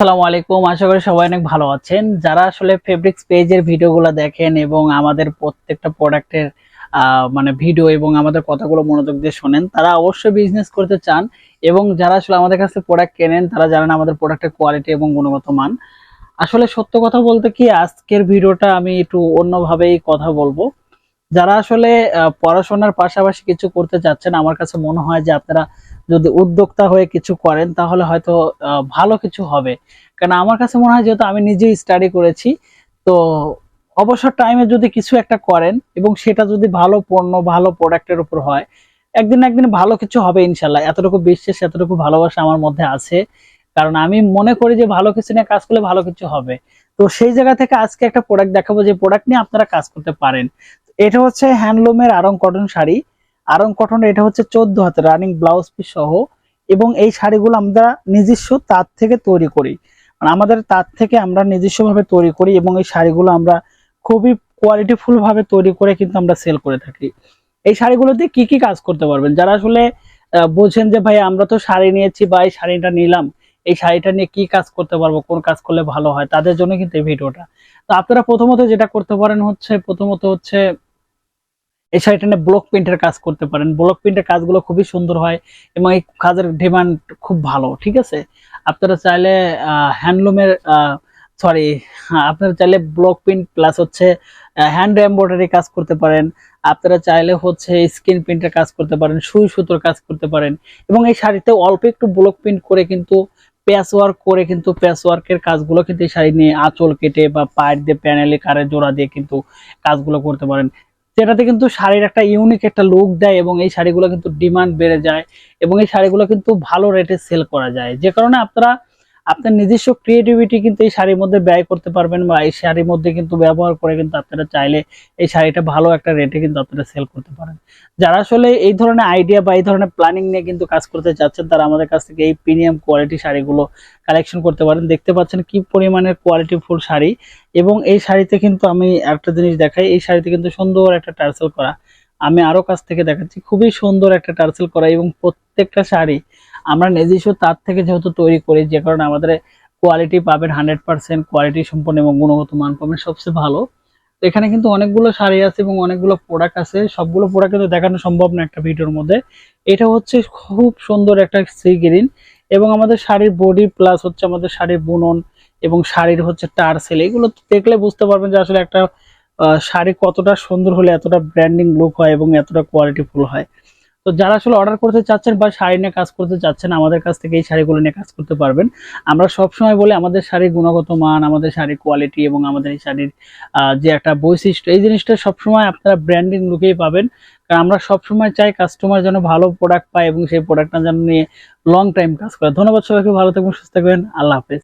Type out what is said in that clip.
আসসালামু আলাইকুম। আশা করি সবাই অনেক ভালো আছেন। যারা আসলে ফেব্রিক্স পেজের ভিডিওগুলো দেখেন এবং আমাদের প্রত্যেকটা প্রোডাক্টের মানে ভিডিও এবং আমাদের কথাগুলো মনোযোগ দিয়ে শোনেন, তারা অবশ্যই বিজনেস করতে চান এবং যারা আসলে আমাদের কাছে প্রোডাক্ট কেনেন, তারা জানেন আমাদের প্রোডাক্টের কোয়ালিটি এবং গুণগত মান। আসলে সত্য কথা বলতে কি, আজকের ভিডিওটা আমি একটু অন্যভাবেই কথা বলব। যারা আসলে পড়াশোনার পাশাপাশি কিছু করতে চাচ্ছেন, আমার কাছে মনে হয় যে আপনারা যদি উদ্যোক্তা হয়ে কিছু করেন, তাহলে হয়তো ভালো কিছু হবে। কারণ আমার কাছে মনে হয় যেহেতু আমি নিজেই স্টাডি করেছি, তো অবসর টাইমে যদি কিছু একটা করেন এবং সেটা যদি ভালো পণ্য, ভালো প্রোডাক্টের উপর হয়, একদিন একদিন ভালো কিছু হবে ইনশাল্লাহ। এতটুকু বিশ্বাস, এতটুকু ভালোবাসা আমার মধ্যে আছে। কারণ আমি মনে করি যে ভালো কিছু নিয়ে কাজ করলে ভালো কিছু হবে। তো সেই জায়গা থেকে আজকে একটা প্রোডাক্ট দেখাবো, যে প্রোডাক্ট নিয়ে আপনারা কাজ করতে পারেন। এটা হচ্ছে হ্যান্ডলুমের আরং কটন শাড়ি। আরং কটন এটা হচ্ছে চোদ্দ হাতে রানিং ব্লাউজ পিস সহ। এবং এই শাড়িগুলো আমরা নিজস্ব তাঁত থেকে তৈরি করি। মানে আমাদের তাঁত থেকে আমরা নিজস্বভাবে তৈরি করি এবং এই শাড়িগুলো আমরা খুবই কোয়ালিটিফুল ভাবে তৈরি করে কিন্তু আমরা সেল করে থাকি। এই শাড়িগুলোতে কি কি কাজ করতে পারবেন? যারা আসলে বোঝেন যে, ভাই, আমরা তো শাড়ি নিয়েছি বা এই শাড়িটা নিলাম। এই শাড়িটা নিয়ে কি কাজ করতে পারব? কোন কাজ করলে ভালো হয়? তাদের জন্য কিন্তু এই ভিডিওটা। তো আপনারা প্রথমত যেটা করতে পারেন হচ্ছে, প্রথমত হচ্ছে শাড়িটা নিয়ে ব্লক প্রিন্টের কাজ করতে পারেন। ব্লক প্রিন্টের কাজগুলো খুবই সুন্দর হয় এবং এই কাজের ডিমান্ড খুব ভালো, ঠিক আছে? আপনারা চাইলে হ্যান্ডলুমের সরি আপনারা চাইলে ব্লক প্রিন্ট প্লাস হচ্ছে হ্যান্ড এমব্রয়ডারি কাজ করতে পারেন। আপনারা চাইলে হচ্ছে স্ক্রিন প্রিন্টের কাজ করতে পারেন, সুই সুতোর কাজ করতে পারেন। এবং এই শাড়িতে অল্প একটু ব্লক প্রিন্ট করে কিন্তু প্যাচ ওয়ার্ক করে কিন্তু প্যাচ ওয়ার্কের কাজগুলো কিন্তু এই শাড়ি নিয়ে আঁচল কেটে বা পায়ের দিয়ে প্যানেলে কারে জোড়া দিয়ে কিন্তু কাজগুলো করতে পারেন। যেটাতে কিন্তু শাড়ির একটা ইউনিক একটা লুক দেয় এবং এই শাড়িগুলো কিন্তু ডিমান্ড বেড়ে যায় এবং এই শাড়িগুলো কিন্তু ভালো রেটে সেল করা যায়। যে কারণে আপনারা আপনার নিজস্ব ক্রিয়েটিভিটি কিন্তু এই শাড়ির মধ্যে ব্যয় করতে পারবেন বা এই শাড়ির মধ্যে কিন্তু ব্যবহার করে কিন্তু আপনারা চাইলে এই শাড়িটা ভালো একটা রেটে কিন্তু আপনারা সেল করতে পারেন। যারা আসলে এই ধরনের আইডিয়া বা এই ধরনের প্ল্যানিং নিয়ে কিন্তু কাজ করতে চাচ্ছেন, তারা আমাদের কাছ থেকে এই প্রিমিয়াম কোয়ালিটি শাড়িগুলো কালেকশন করতে পারেন। দেখতে পাচ্ছেন কি পরিমাণের কোয়ালিটি ফুল শাড়ি এবং এই শাড়িতে কিন্তু আমি একটা জিনিস দেখাই, এই শাড়িতে কিন্তু সুন্দর একটা টার্সেল করা। আমি আরও কাছ থেকে দেখাচ্ছি, খুবই সুন্দর একটা টার্সেল করা এবং প্রত্যেকটা শাড়ি আমরা নিজস্ব তার থেকে যেহেতু তৈরি করি, যে কারণে আমাদের কোয়ালিটি পাবেন হান্ড্রেড পার্সেন্ট কোয়ালিটি সম্পন্ন এবং গুণগত মান পাবেন সবচেয়ে ভালো। তো এখানে কিন্তু অনেকগুলো শাড়ি আছে এবং অনেকগুলো প্রোডাক্ট আছে। সবগুলো প্রোডাক্ট কিন্তু দেখানো সম্ভব না একটা ভিডিওর মধ্যে। এটা হচ্ছে খুব সুন্দর একটা সি গ্রিন এবং আমাদের শাড়ির বডি প্লাস হচ্ছে আমাদের শাড়ির বুনন এবং শাড়ির হচ্ছে টার্সেল এগুলো দেখলে বুঝতে পারবেন যে আসলে একটা শাড়ি কতটা সুন্দর হলে এতটা ব্র্যান্ডিং লুক হয় এবং এতটা কোয়ালিটিফুল হয়। তো যারা আসলে অর্ডার করতে চাচ্ছেন বা শাড়ি নিয়ে কাজ করতে চাচ্ছেন, আমাদের কাছ থেকে এই শাড়িগুলো নিয়ে কাজ করতে পারবেন। আমরা সবসময় বলে আমাদের শাড়ির গুণগত মান, আমাদের শাড়ির কোয়ালিটি এবং আমাদের এই শাড়ির যে একটা বৈশিষ্ট্য, এই জিনিসটা সবসময় আপনারা ব্র্যান্ডিং লুকেই পাবেন। কারণ আমরা সবসময় চাই কাস্টমার যেন ভালো প্রোডাক্ট পায় এবং সেই প্রোডাক্টটা যেন নিয়ে লং টাইম কাজ করে। ধন্যবাদ সবাইকে, ভালো থাকবেন, সুস্থ থাকবেন। আল্লাহ হাফেজ।